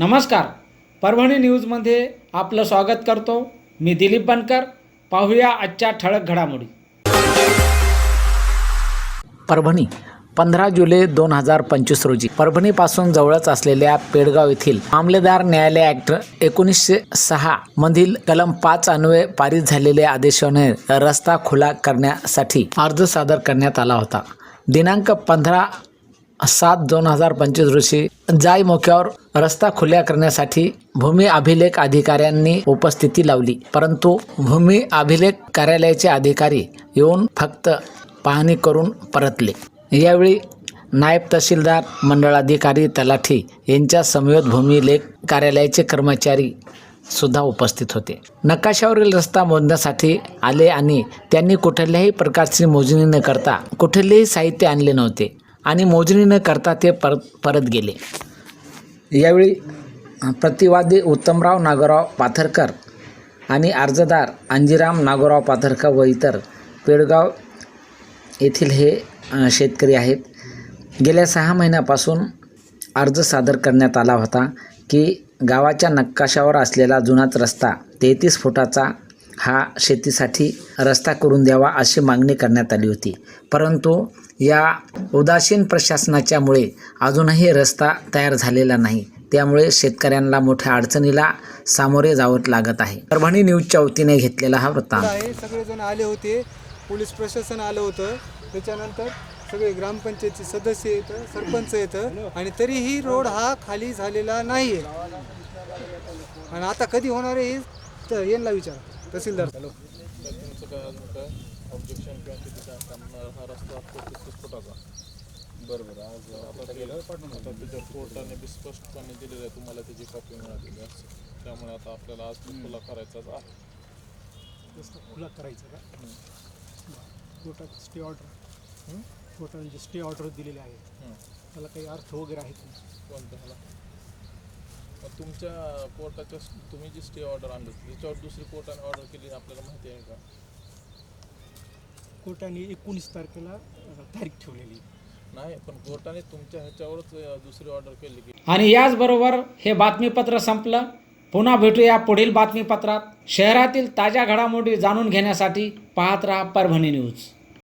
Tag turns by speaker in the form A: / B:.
A: नमस्कार. परभणी न्यूजमध्ये आपलं स्वागत करतो. मी दिलीप बनकर. पाहूया आजच्या ठळक घडामोडी.
B: परभणी पंधरा जुलै दोन हजार पंचवीस रोजी. परभणीपासून जवळच असलेल्या पेडगाव येथील मामलेदार न्यायालय ॲक्ट एकोणीसशे सहा मधील कलम पाच अन्वये पारित झालेल्या आदेशाने रस्ता खुला करण्यासाठी अर्ज सादर करण्यात आला होता. दिनांक पंधरा सात दोन हजार पंचवीस रोजी जाय मोक्यावर रस्ता खुल्या करण्यासाठी भूमी अभिलेख अधिकाऱ्यांनी उपस्थिती लावली. परंतु भूमी अभिलेख कार्यालयाचे अधिकारी येऊन फक्त पाहणी करून परतले. यावेळी नायब तहसीलदार मंडळाधिकारी तलाठी यांच्या समवेत भूमिलेख कार्यालयाचे कर्मचारी सुद्धा उपस्थित होते. नकाशावरील रस्ता मोजण्यासाठी आले आणि त्यांनी कुठल्याही प्रकारची मोजणी न करता कुठलेही साहित्य आणले नव्हते. आणि मोजणी न करता ते परत परत गेले. यावेळी प्रतिवादी उत्तमराव नागोराव पाथरकर आणि अर्जदार अंजिराम नागोराव पाथरकर व इतर पेडगाव येथील हे शेतकरी आहेत. गेल्या सहा महिन्यापासून अर्ज सादर करण्यात आला होता की गावाच्या नकाशावर असलेला जुनाच रस्ता तेहतीस फुटाचा हा शेतीसाठी रस्ता करून द्यावा अशी मागणी करण्यात आली होती. परंतु या उदासीन प्रशासनाच्यामुळे अजूनही रस्ता तयार झालेला नाही. त्यामुळे शेतकऱ्यांना मोठ्या अडचणीला सामोरे जावत लागत आहे. परभणी न्यूजच्या वतीने घेतलेला हा वृत्तांत.
C: आहे सगळेजण आले होते. पोलीस प्रशासन आलं होतं. त्याच्यानंतर सगळे ग्रामपंचायतचे सदस्य येतं सरपंच येतं आणि तरीही रोड हा खाली झालेला नाही आहे आणि आता कधी होणार आहे हे तर यांना विचार. तहसीलदार.
D: ऑब्जेक्शन किंवा काय करणार हा रस्ता तेहतीस फुटाचा बरं बरं आज आता गेलं आता त्याच्या कोर्टाने बी स्पष्टपणे दिलेलं आहे तुम्हाला त्याची कॉपी मिळालेली असते त्यामुळे आता आपल्याला आज तो खुला करायचाच आहे.
E: रस्ता खुला करायचा का? कोर्टात स्टे ऑर्डर कोर्टाने जे स्टे ऑर्डर दिलेले आहे. त्याला काही अर्थ वगैरे आहेत का?
D: कोणतं ह्याला? मग तुमच्या कोर्टाच्या तुम्ही जी स्टे ऑर्डर आणली त्याच्यावर दुसरी कोर्टाने ऑर्डर केली आपल्याला माहिती आहे का?
E: कोर्टाने एकोणीस तारखेला तारीख ठेवलेली.
D: नाही पण कोर्टाने तुमच्या ह्याच्यावरच दुसरी ऑर्डर केली की.
A: आणि याचबरोबर हे बातमीपत्र संपलं. पुन्हा भेटूया पुढील बातमीपत्रात. शहरातील ताज्या घडामोडी जाणून घेण्यासाठी पाहत राहा परभणी न्यूज.